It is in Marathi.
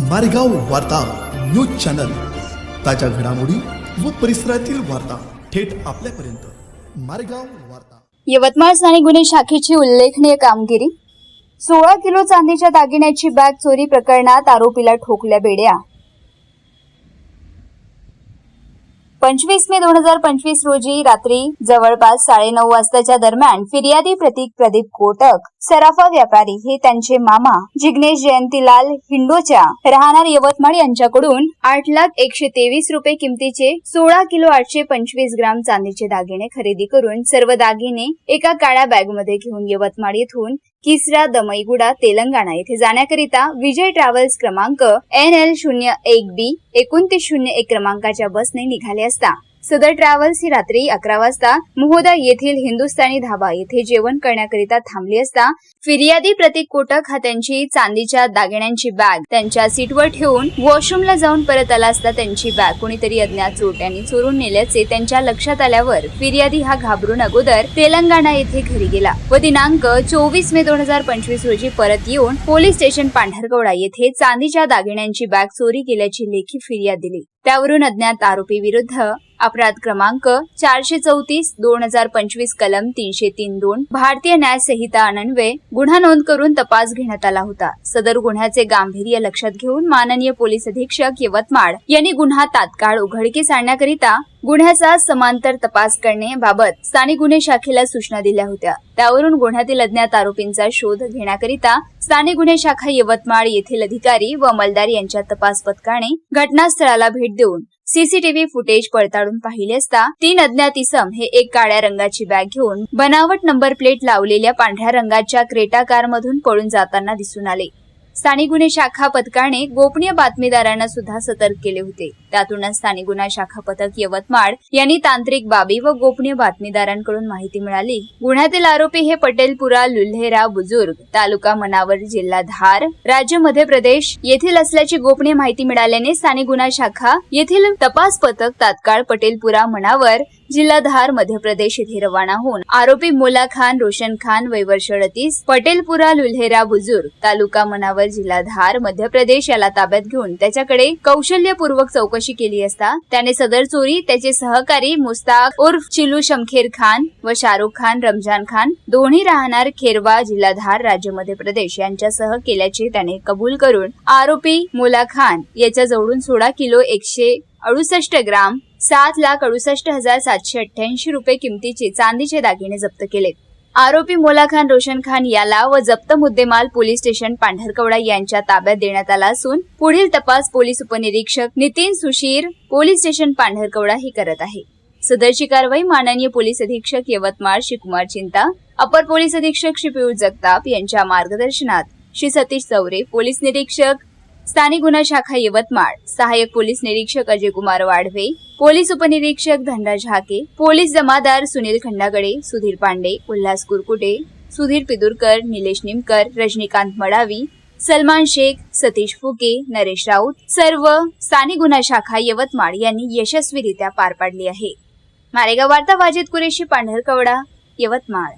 मारेगाव वार्ता न्यूज चॅनल. ताज्या घडामोडी व परिसरातील वार्ता थेट आपल्यापर्यंत. मारेगाव वार्ता. यवतमाळ स्थानिक गुन्हे शाखेची उल्लेखनीय कामगिरी. सोळा किलो चांदीच्या दागिन्याची बॅग चोरी प्रकरणात आरोपीला ठोकल्या बेड्या. पंचवीस मे दोन हजार पंचवीस रोजी रात्री जवळपास साडेनऊ वाजताच्या दरम्यान फिर्यादी प्रतीक प्रदीप कोटक सराफा व्यापारी हे त्यांचे मामा जिग्नेश जयंतीलाल हिंडोच्या राहणार यवतमाळ यांच्याकडून आठ लाख एकशे तेवीस रुपये किमतीचे सोळा किलो आठशे पंचवीस ग्राम चांदीचे दागिने खरेदी करून सर्व दागिने एका काळ्या बॅगमध्ये घेऊन यवतमाळ येथून किसरा दमईगुडा तेलंगणा येथे जाण्याकरिता विजय ट्रॅव्हल्स क्रमांक एन एल शून्य एक बी एकोणतीस शून्य एक क्रमांकाच्या बसने निघाले असता. सदर ट्रॅव्हल्स ही रात्री अकरा वाजता मोहोदा येथील हिंदुस्थानी धाबा येथे जेवण करण्याकरिता थांबली असता फिर्यादी प्रतीक कोटक हा त्यांची चांदीच्या दागिन्यांची बॅग त्यांच्या सीटवर ठेवून वॉशरूमला जाऊन परत आला असता त्यांची बॅग कोणीतरी अज्ञात चोरट्यांनी चोरून नेल्याचे त्यांच्या लक्षात आल्यावर फिर्यादी हा घाबरून अगोदर तेलंगणा येथे घरी गेला. व दिनांक चोवीस मे दोन हजार पंचवीस रोजी परत येऊन पोलीस स्टेशन पांढरकवडा येथे चांदीच्या दागिन्यांची बॅग चोरी केल्याची लेखी फिर्याद दिली. त्यावरून अज्ञात आरोपी विरुद्ध अपराध क्रमांक चारशे चौतीस दोन हजार पंचवीस कलम तीनशे तीन दोन भारतीय न्याय संहिता अनन्वये गुन्हा नोंद करून तपास घेण्यात आला होता. सदर गुन्ह्याचे गांभीर्य लक्षात घेऊन माननीय पोलीस अधीक्षक यवतमाळ यांनी गुन्हा तात्काळ उघडकीस आणण्याकरिता गुन्ह्याचा समांतर तपास करण्याबाबत स्थानिक गुन्हे शाखेला सूचना दिल्या होत्या. त्यावरून गुन्ह्यातील अज्ञात आरोपींचा शोध घेण्याकरिता स्थानिक गुन्हे शाखा यवतमाळ येथील अधिकारी व अंमलदार यांच्या तपास पथकाने घटनास्थळाला भेट देऊन सीसीटीव्ही फुटेज पडताळून पाहिले असता तीन अज्ञात इसम हे एक काळ्या रंगाची बॅग घेऊन बनावट नंबर प्लेट लावलेल्या पांढऱ्या रंगाच्या क्रेटा कार मधून पळून जाताना दिसून आले. स्थानिक गुन्हे शाखा पथकाने गोपनीय बातमीदारांना सुद्धा सतर्क केले होते. त्यातूनच स्थानिक गुन्हा शाखा पथक यवतमाळ यांनी तांत्रिक बाबी व गोपनीय बातमीदारांकडून माहिती मिळाली. गुन्ह्यातील आरोपी हे पटेलपुरा लुल्हेरा बुजुर्ग. तालुका मनावर जिल्हा धार. राज्य मध्य प्रदेश येथील असल्याची गोपनीय माहिती मिळाल्याने स्थानिक गुन्हा शाखा येथील तपास पथक तात्काळ पटेलपुरा मनावर जिल्हा धार मध्य प्रदेश येथे रवाना होऊन आरोपी मोला खान रोशन खान वैवर्ष अडतीस पटेलपुरा लुल्हेरा बुजुर्ग तालुका मनावर जिल्हा धार मध्य प्रदेश याला ताब्यात घेऊन त्याच्याकडे कौशल्यपूर्वक चौकशी केली असता त्याने सदर चोरी त्याचे सहकारी मुस्ताक उर्फ चिलू शमखेर खान व शाहरुख खान रमजान खान दोन्ही राहणार खेरवा जिल्हाधार राज्य मध्य प्रदेश यांच्यासह केल्याचे त्याने कबूल करून आरोपी मोला खान याच्या जवळून सोळा किलो एकशे अडुसष्ट ग्राम सात लाख अडुसष्ट हजार सातशे अठ्ठ्याऐंशी रुपये किमतीचे चांदीचे दागिने जप्त केले. आरोपी मोला खान रोशन खान याला व जप्त मुद्देमाल पोलीस स्टेशन पांढरकवडा यांच्या ताब्यात देण्यात आला असून पुढील तपास पोलीस उपनिरीक्षक नितीन सुशीर पोलीस स्टेशन पांढरकवडा ही करत आहे. सदरची कारवाई माननीय पोलीस अधीक्षक यवतमाळ श्री कुमार चिंता अपर पोलीस अधीक्षक श्री पियुष जगताप यांच्या मार्गदर्शनात. श्री सतीश चौरे पोलीस निरीक्षक स्थानिक गुन्हा शाखा यवतमाळ. सहाय्यक पोलीस निरीक्षक अजय कुमार वाढवे पोलीस उपनिरीक्षक धनराज हाके पोलीस जमादार सुनील खंडागडे सुधीर पांडे उल्हास कुरकुटे सुधीर पिदुरकर निलेश निमकर रजनीकांत मडावी सलमान शेख सतीश फुके नरेश राऊत सर्व स्थानिक गुन्हा शाखा यवतमाळ यांनी यशस्वीरित्या पार पाडली आहे. मारेगाव वार्ता वाजिद कुरेशी पांढरकवडा यवतमाळ.